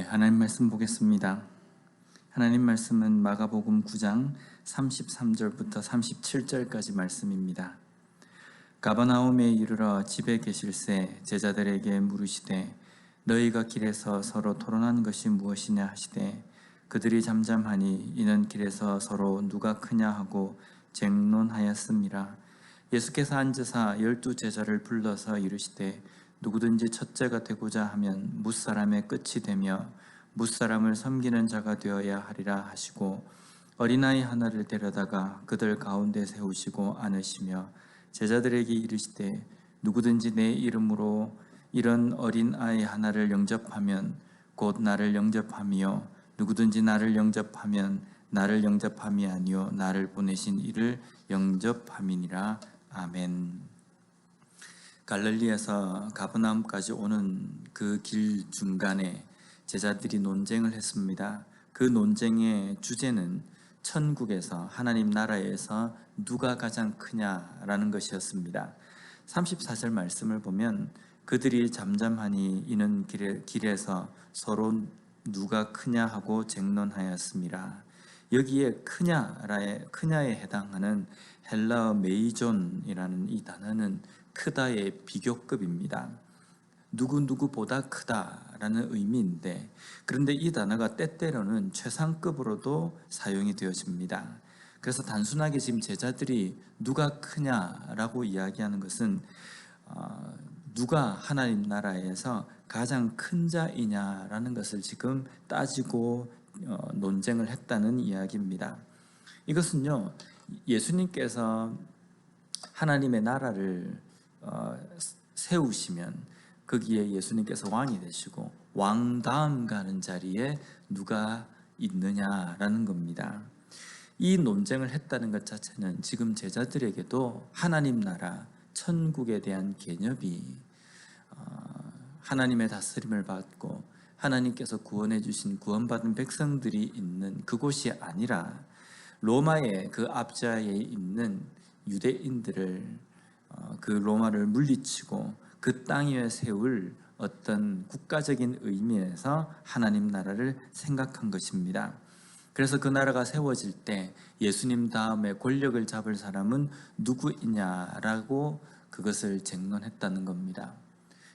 네, 하나님 말씀 보겠습니다. 하나님 말씀은 마가복음 9장 33절부터 37절까지 말씀입니다. 가버나움에 이르러 집에 계실새 제자들에게 물으시되 너희가 길에서 서로 토론한 것이 무엇이냐 하시되 그들이 잠잠하니 이는 길에서 서로 누가 크냐 하고 쟁론하였습니다. 예수께서 앉으사 열두 제자를 불러서 이르시되 누구든지 첫째가 되고자 하면 무사람의 끝이 되며 무사람을 섬기는 자가 되어야 하리라 하시고 어린아이 하나를 데려다가 그들 가운데 세우시고 안으시며 제자들에게 이르시되 누구든지 내 이름으로 이런 어린아이 하나를 영접하면 곧 나를 영접하며 누구든지 나를 영접하면 나를 영접함이 아니요 나를 보내신 이를 영접함이니라 아멘. 갈릴리에서 가브나움까지 오는 그 길 중간에 제자들이 논쟁을 했습니다. 그 논쟁의 주제는 천국에서 하나님 나라에서 누가 가장 크냐라는 것이었습니다. 34절 말씀을 보면 그들이 잠잠하니 이는 길에, 길에서 서로 누가 크냐 하고 쟁론하였습니다. 여기에 크냐라에 크냐에 해당하는 헬라어 메이존이라는 이 단어는 크다의 비교급입니다. 누구 누구보다 크다라는 의미인데 그런데 이 단어가 때때로는 최상급으로도 사용이 되어집니다. 그래서 단순하게 지금 제자들이 누가 크냐라고 이야기하는 것은 어, 누가 하나님 나라에서 가장 큰 자이냐라는 것을 지금 따지고 어, 논쟁을 했다는 이야기입니다. 이것은요 예수님께서 하나님의 나라를 어, 세우시면 거기에 예수님께서 왕이 되시고 왕 다음 가는 자리에 누가 있느냐라는 겁니다. 이 논쟁을 했다는 것 자체는 지금 제자들에게도 하나님 나라, 천국에 대한 개념이 어, 하나님의 다스림을 받고 하나님께서 구원해 주신 구원받은 백성들이 있는 그곳이 아니라 로마의 그 앞자에 있는 유대인들을 어, 그 로마를 물리치고 그 땅 위에 세울 어떤 국가적인 의미에서 하나님 나라를 생각한 것입니다. 그래서 그 나라가 세워질 때 예수님 다음에 권력을 잡을 사람은 누구이냐라고 그것을 쟁론했다는 겁니다.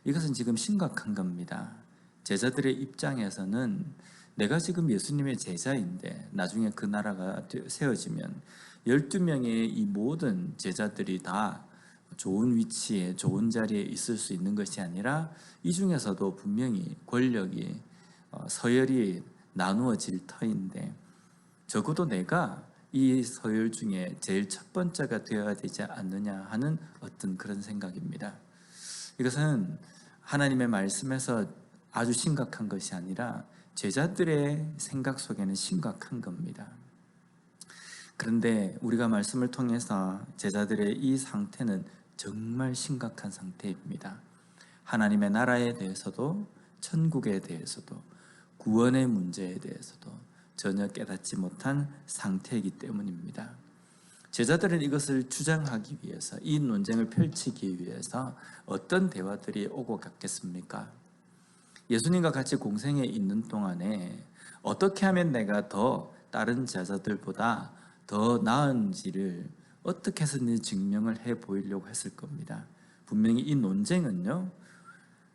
이것은 지금 심각한 겁니다. 제자들의 입장에서는 내가 지금 예수님의 제자인데 나중에 그 나라가 세워지면 12명의 이 모든 제자들이 다 좋은 위치에 좋은 자리에 있을 수 있는 것이 아니라 이 중에서도 분명히 권력이 어, 서열이 나누어질 터인데 적어도 내가 이 서열 중에 제일 첫 번째가 되어야 되지 않느냐 하는 어떤 그런 생각입니다. 이것은 하나님의 말씀에서 아주 심각한 것이 아니라 제자들의 생각 속에는 심각한 겁니다. 그런데 우리가 말씀을 통해서 제자들의 이 상태는 정말 심각한 상태입니다. 하나님의 나라에 대해서도 천국에 대해서도 구원의 문제에 대해서도 전혀 깨닫지 못한 상태이기 때문입니다. 제자들은 이것을 주장하기 위해서 이 논쟁을 펼치기 위해서 어떤 대화들이 오고 갔겠습니까? 예수님과 같이 공생에 있는 동안에 어떻게 하면 내가 더 다른 제자들보다 더 나은지를 어떻게 해서든 증명을 해 보이려고 했을 겁니다. 분명히 이 논쟁은요,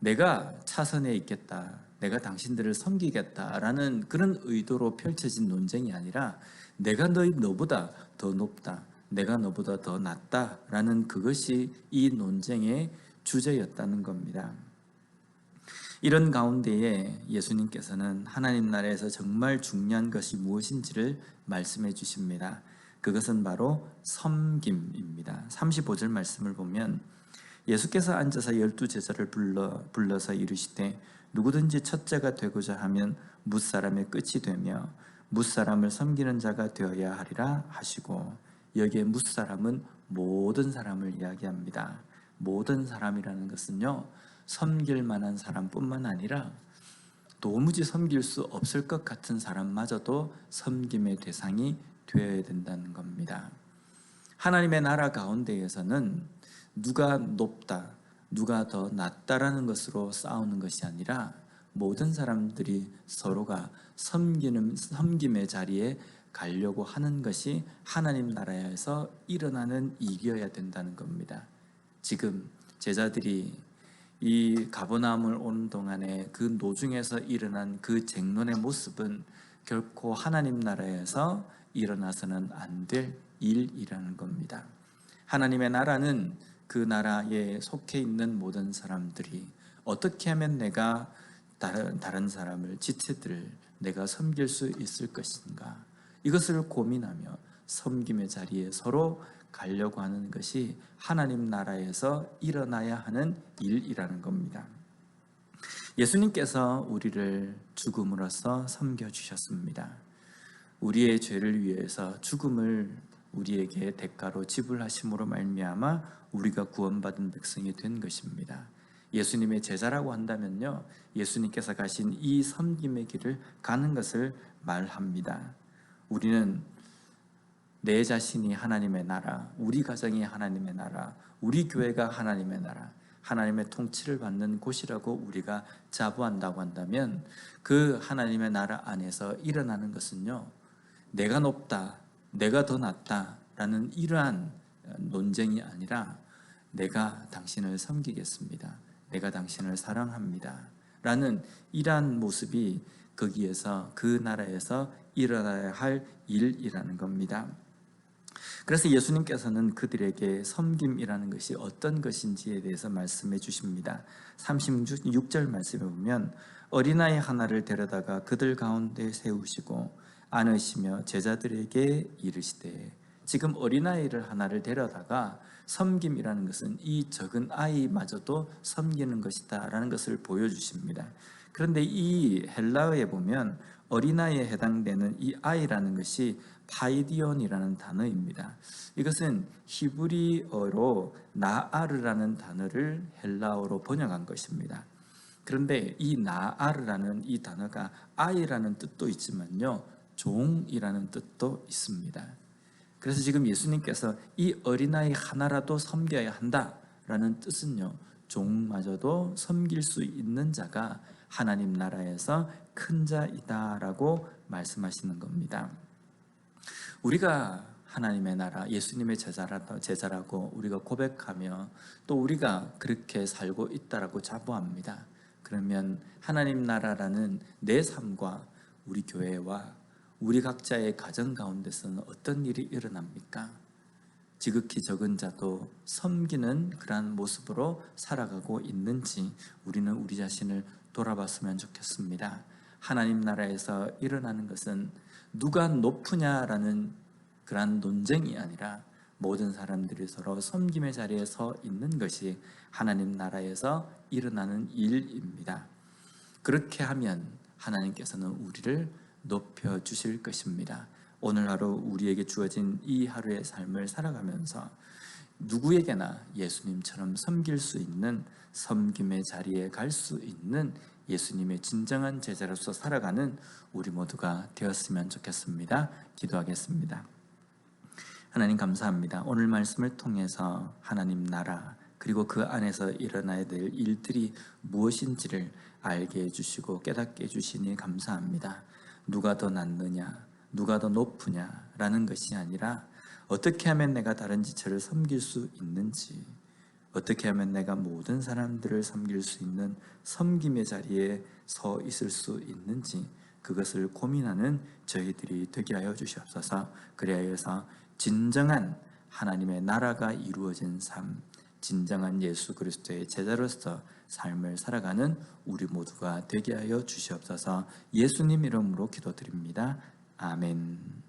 내가 차선에 있겠다, 내가 당신들을 섬기겠다라는 그런 의도로 펼쳐진 논쟁이 아니라 내가 너희 너보다 더 높다, 내가 너보다 더 낫다라는 그것이 이 논쟁의 주제였다는 겁니다. 이런 가운데에 예수님께서는 하나님 나라에서 정말 중요한 것이 무엇인지를 말씀해 주십니다. 그것은 바로 섬김입니다. 35절 말씀을 보면 예수께서 앉아서 열두 제자를 불러, 불러서 이르시되 누구든지 첫째가 되고자 하면 무사람의 끝이 되며 무사람을 섬기는 자가 되어야 하리라 하시고 여기에 무사람은 모든 사람을 이야기합니다. 모든 사람이라는 것은요 섬길 만한 사람뿐만 아니라 도무지 섬길 수 없을 것 같은 사람마저도 섬김의 대상이 되어야 된다는 겁니다. 하나님의 나라 가운데에서는 누가 높다, 누가 더 낫다라는 것으로 싸우는 것이 아니라 모든 사람들이 서로가 섬기는 섬김의 자리에 가려고 하는 것이 하나님 나라에서 일어나는 일이어야 된다는 겁니다. 지금 제자들이 이 가버나움을 오는 동안에 그 노중에서 일어난 그 쟁론의 모습은 결코 하나님 나라에서 일어나서는 안 될 일이라는 겁니다. 하나님의 나라는 그 나라에 속해 있는 모든 사람들이 어떻게 하면 내가 다른, 다른 사람을 지체들을 내가 섬길 수 있을 것인가 이것을 고민하며 섬김의 자리에 서로 가려고 하는 것이 하나님 나라에서 일어나야 하는 일이라는 겁니다. 예수님께서 우리를 죽음으로써 섬겨 주셨습니다. 우리의 죄를 위해서 죽음을 우리에게 대가로 지불하심으로 말미암아 우리가 구원받은 백성이 된 것입니다. 예수님의 제자라고 한다면요. 예수님께서 가신 이 섬김의 길을 가는 것을 말합니다. 우리는 내 자신이 하나님의 나라, 우리 가정이 하나님의 나라, 우리 교회가 하나님의 나라, 하나님의 통치를 받는 곳이라고 우리가 자부한다고 한다면 그 하나님의 나라 안에서 일어나는 것은요, 내가 높다, 내가 더 낫다라는 이러한 논쟁이 아니라 내가 당신을 섬기겠습니다. 내가 당신을 사랑합니다. 라는 이러한 모습이 거기에서 그 나라에서 일어나야 할 일이라는 겁니다. 그래서 예수님께서는 그들에게 섬김이라는 것이 어떤 것인지에 대해서 말씀해 주십니다. 36절 말씀에 보면 어린아이 하나를 데려다가 그들 가운데 세우시고 안으시며 제자들에게 이르시되 지금 어린아이를 하나를 데려다가 섬김이라는 것은 이 적은 아이마저도 섬기는 것이다 라는 것을 보여주십니다. 그런데 이 헬라어에 보면 어린아이에 해당되는 이 아이라는 것이 파이디온이라는 단어입니다. 이것은 히브리어로 나아르라는 단어를 헬라어로 번역한 것입니다. 그런데 이 나아르라는 이 단어가 아이라는 뜻도 있지만요, 종이라는 뜻도 있습니다. 그래서 지금 예수님께서 이 어린아이 하나라도 섬겨야 한다라는 뜻은요, 종마저도 섬길 수 있는 자가 하나님 나라에서 큰 자이다라고 말씀하시는 겁니다. 우리가 하나님의 나라, 예수님의 제자라, 제자라고 우리가 고백하며 또 우리가 그렇게 살고 있다라고 자부합니다. 그러면 하나님 나라라는 내 삶과 우리 교회와 우리 각자의 가정 가운데서는 어떤 일이 일어납니까? 지극히 적은 자도 섬기는 그러한 모습으로 살아가고 있는지 우리는 우리 자신을 돌아봤으면 좋겠습니다. 하나님 나라에서 일어나는 것은 누가 높으냐라는 그러한 논쟁이 아니라 모든 사람들이 서로 섬김의 자리에 서 있는 것이 하나님 나라에서 일어나는 일입니다. 그렇게 하면 하나님께서는 우리를 높여 주실 것입니다. 오늘 하루 우리에게 주어진 이 하루의 삶을 살아가면서 누구에게나 예수님처럼 섬길 수 있는 섬김의 자리에 갈 수 있는 예수님의 진정한 제자로서 살아가는 우리 모두가 되었으면 좋겠습니다. 기도하겠습니다. 하나님 감사합니다. 오늘 말씀을 통해서 하나님 나라 그리고 그 안에서 일어나야 될 일들이 무엇인지를 알게 해주시고 깨닫게 해주시니 감사합니다. 누가 더 낫느냐, 누가 더 높으냐라는 것이 아니라 어떻게 하면 내가 다른 지체를 섬길 수 있는지, 어떻게 하면 내가 모든 사람들을 섬길 수 있는 섬김의 자리에 서 있을 수 있는지 그것을 고민하는 저희들이 되게 하여 주시옵소서. 그리하여서 진정한 하나님의 나라가 이루어진 삶, 진정한 예수 그리스도의 제자로서 삶을 살아가는 우리 모두가 되게 하여 주시옵소서. 예수님 이름으로 기도드립니다. 아멘.